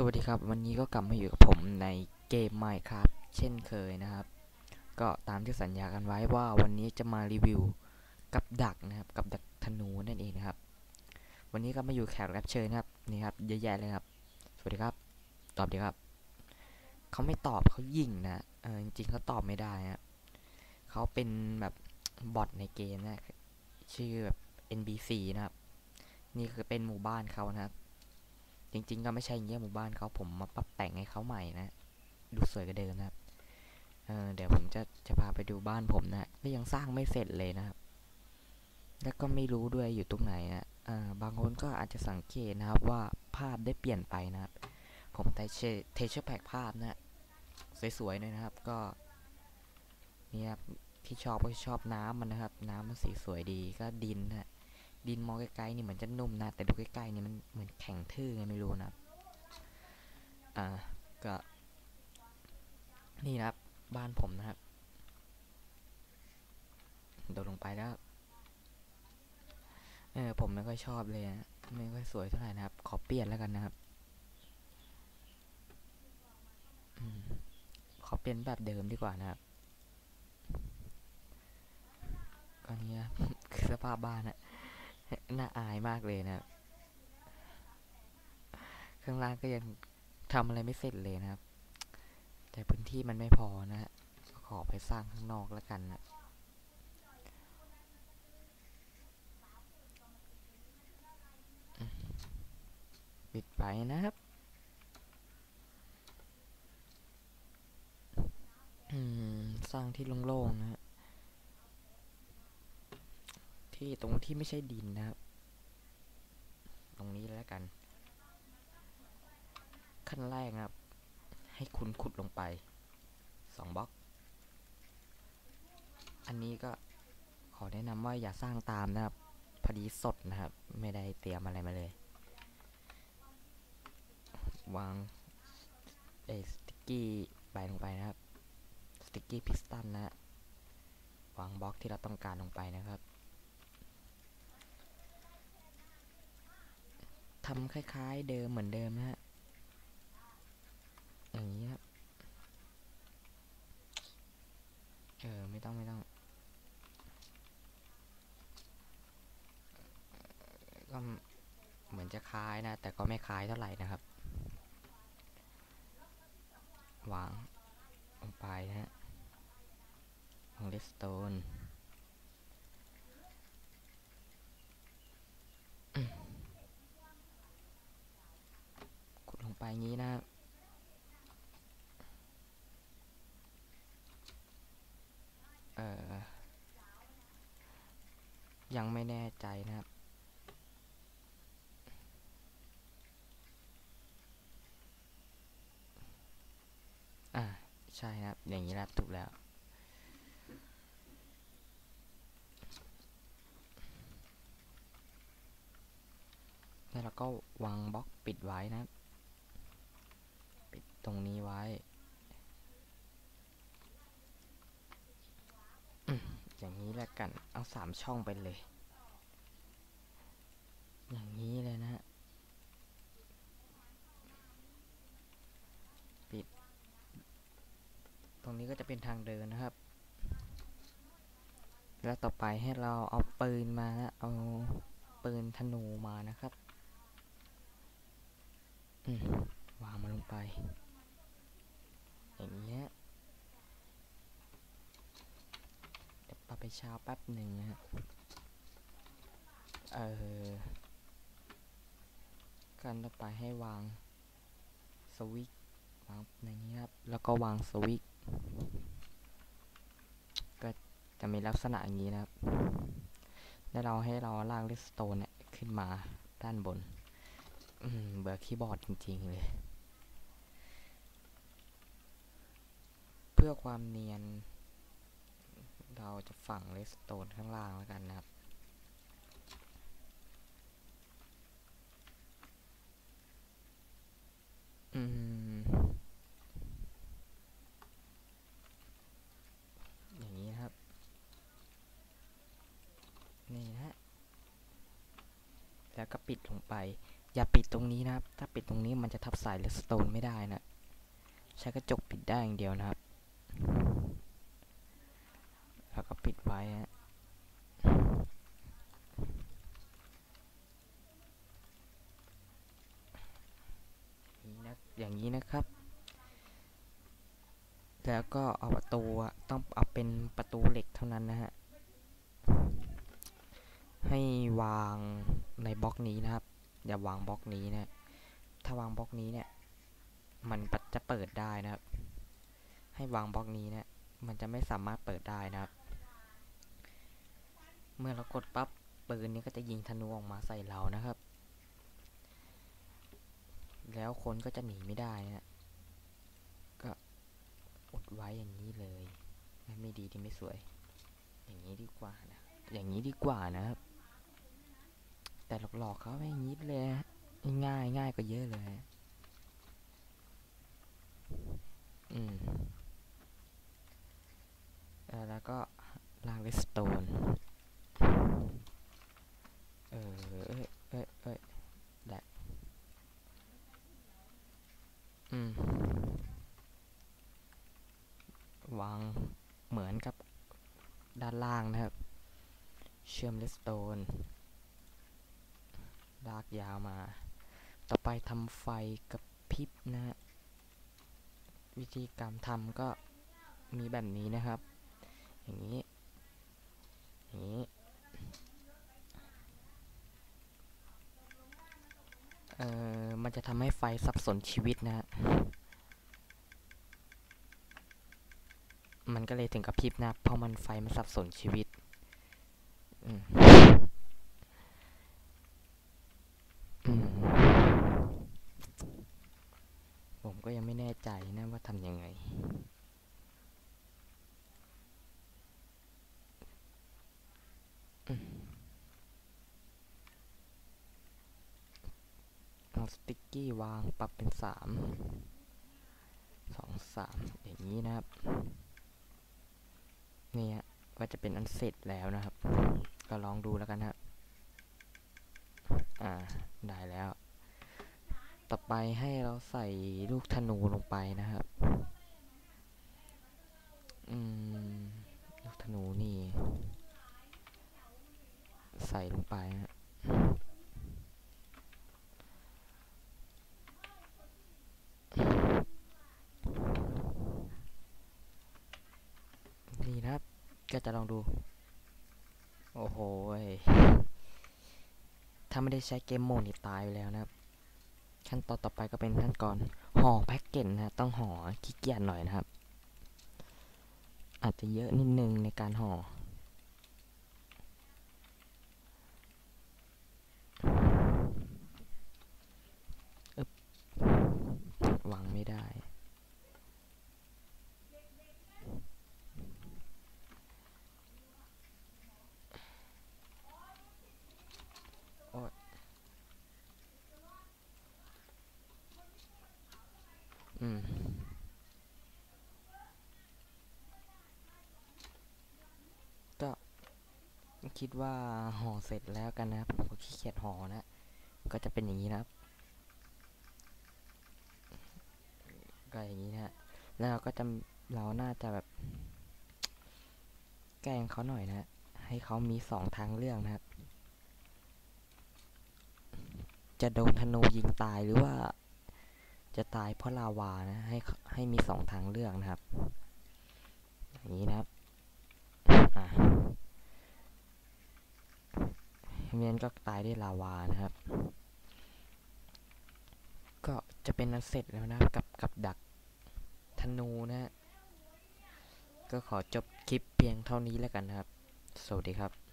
สวัสดีครับ วันนี้ก็กลับมาอยู่กับผมในเกมใหม่ครับ เช่นเคยนะครับ ก็ตามที่สัญญากันไว้ว่าวันนี้จะมารีวิวกับดักนะครับ กับดักธนูนั่นเองนะครับ วันนี้ก็มาอยู่แขกรับเชิญนะครับนี่ครับเยอะแยะเลยครับ สวัสดีครับ ตอบดีครับเขาไม่ตอบเขายิงนะเออจริงๆเขาตอบไม่ได้นะเขาเป็นแบบบอทในเกมนะชื่อแบบ NBC นะครับ นี่คือเป็นหมู่บ้านเขานะครับ จริง ๆ ก็ไม่ใช่เงี้ยหมู่บ้านเขาผมมาปรับแต่งให้เขาใหม่นะ ดูสวยกว่าเดิมนะครับเเดี๋ยวผมจะจะพาไปดูบ้านผมนะก็ยังสร้างไม่เสร็จเลยนะครับ แล้วก็ไม่รู้ด้วยอยู่ตรงไหนนะบางคนก็อาจจะสังเกตนะครับว่าภาพได้เปลี่ยนไปนะครับ ผมไทเชเทเชอร์แพ็กภาพนะสวยๆเลยนะครับก็นี่ครับที่ชอบก็ชอบน้ำมันนะครับ น้ำมันสีสวยดีก็ดินนะ ดินมองไกลๆนี่เหมือนจะนุ่มนะ แต่ดูใกล้ๆนี่มันเหมือนแข็งทื่อไงไม่รู้นะครับอ่าก็นี่นะครับ บ้านผมนะครับโดดลงไปแล้วเออผมไม่ค่อยชอบเลยนะไม่ค่อยสวยเท่าไหร่นะครับ ขอเปลี่ยนแล้วกันนะครับอขอเปลี่ยนแบบเดิมดีกว่านะครับก็เนี้ยคือสภาพบ้านอะ น่าอายมากเลยนะครับข้างล่างก็ยังทำอะไรไม่เสร็จเลยนะครับ แต่พื้นที่มันไม่พอนะฮะขอไปสร้างข้างนอกแล้วกันนะปิดไปนะครับสร้างที่โล่งๆนะฮะ ที่ตรงที่ไม่ใช่ดินนะครับ ตรงนี้แล้วกัน ขั้นแรกนะครับ ให้คุณขุดลงไปสองบล็อก อันนี้ก็ขอแนะนำว่าอย่าสร้างตามนะครับ พอดีสดนะครับ ไม่ได้เตรียมอะไรมาเลย วางเอสติกกี้ใบลงไปนะครับ สติกกี้พิสตันนะฮะวางบล็อกที่เราต้องการลงไปนะครับ ทำคล้าย ๆ เดิมเหมือนเดิมนะฮะอย่างนี้ครับเออไม่ต้องไม่ต้อง ก็เหมือนจะคล้ายนะ แต่ก็ไม่คล้ายเท่าไหร่นะครับวางลงไปนะฮะวางเลสโตน ขุด ลงไปงี้นะครับเออยังไม่แน่ใจนะครับ อ่า ใช่ครับ อย่างนี้แล้วถูกแล้ว แล้วเราก็วางบล็อกปิดไว้นะครับ รงนี้ไว้ อย่างนี้แล้วกัน เอาสามช่องไปเลย อย่างนี้เลยนะปิด ตรงนี้ก็จะเป็นทางเดินนะครับ แล้วต่อไปให้เราเอาปืนมานะเอาปืนธนูมานะครับวางมันลงไป อย่างเงี้ยเดี๋ยวปรับไปเช้าแป๊บหนึ่งนะฮะเออกันต่อไปให้วางสวิตช์วางอย่างนี้ครับ แล้วก็วางสวิตช์ก็จะมีลักษณะอย่างนี้นะครับ แล้วเราให้เราลากเลสโตนเนี่ยขึ้นมาด้านบน เบื่อคีย์บอร์ดจริง ๆ เลย เพื่อความเนียน เราจะฝังเลสโตนข้างล่างแล้วกันนะครับอืมอย่างนี้นะครับ นี่นะฮะแล้วก็ปิดลงไป อย่าปิดตรงนี้นะครับ ถ้าปิดตรงนี้มันจะทับสายเลสโตนไม่ได้นะ ใช้กระจกปิดได้อย่างเดียวนะครับ แล้ว ก็ปิดไว้ฮะนี่นะอย่างนี้นะครับ แล้วก็เอาประตูต้องเอาเป็นประตูเหล็กเท่านั้นนะฮะ ให้วางในบล็อกนี้นะครับ อย่าวางบล็อกนี้นะถ้าวางบล็อกนี้เนี่ย มันจะเปิดได้นะครับ ให้วางบล็อกนี้นี่ยมันจะไม่สามารถเปิดได้นะครับ เมื่อเรากดปั๊บปืนนี้ก็จะยิงธนูออกมาใส่เรานะครับ แล้วคนก็จะหนีไม่ได้นะก็อดไว้อย่างนี้เลยไม่ดีที่ไม่สวย อย่างนี้ดีกว่านะอย่างนี้ดีกว่านะครับ แต่หลอกๆเขาไม่ย่างนี้เลยง่ายง่ายกว่าเยอะเลยอืมแล้วก็ลางเลสโตน เออเอ้ยเอ้ยเอ้ยแดกอืม วางเหมือนกับ ด้านล่างนะครับ เชื่อมเลสโตนลากยาวมา ต่อไปทำไฟกับพริบนะฮะ วิธีการทำก็มีแบบนี้นะครับ อย่างนี้ อย่างนี้ เอ่อ มันจะทำให้ไฟสับสนชีวิตนะฮะ มันก็เลยถึงกับพริบนะเพราะมันไฟมันสับสนชีวิตผมก็ยังไม่แน่ใจนะว่าทำยังไง เอาสติ๊กกี้วางปรับเป็นสามสองสามอย่างนี้นะครับ นี่ฮะก็จะเป็นอันเสร็จแล้วนะครับ ก็ลองดูแล้วกันฮะครับอ่าได้แล้ว ต่อไปให้เราใส่ลูกธนูลงไปนะครับอืมลูกธนูนี่ ใส่ลงไปนะนี่นะครับ ก็จะลองดู โอ้โหถ้าไม่ได้ใช้เกมโหมดนี่ตายไปแล้วนะครับ ขั้นตอนต่อไปก็เป็นขั้นก่อนห่อแพ็กเกจนะต้องห่อขี้เกียจหน่อยนะครับ อาจจะเยอะนิดนึงในการห่อบวางไม่ได้ โอ๊ย อืมก็คิดว่าห่อเสร็จแล้วกันนะครับผมก็ขี้เกียจห่อนะ ก็จะเป็นอย่างนี้นะครับ ก็อย่างนี้นะฮะแล้วเราก็จะเราน่าจะแบบ แกล้งเขาหน่อยนะฮะให้เขามีสองทางเลือกนะครับ จะโดนธนูยิงตายหรือว่า จะตายเพราะลาวานะให้ให้มีสองทางเลือกนะครับ อย่างนี้นะครับเมียนก็ตายด้วยลาวานะครับ ก็จะเป็นอันเสร็จแล้วนะครับกับกับดักธนูนะฮะก็ขอจบคลิปเพียงเท่านี้แล้วกันนะครับ สวัสดีครับ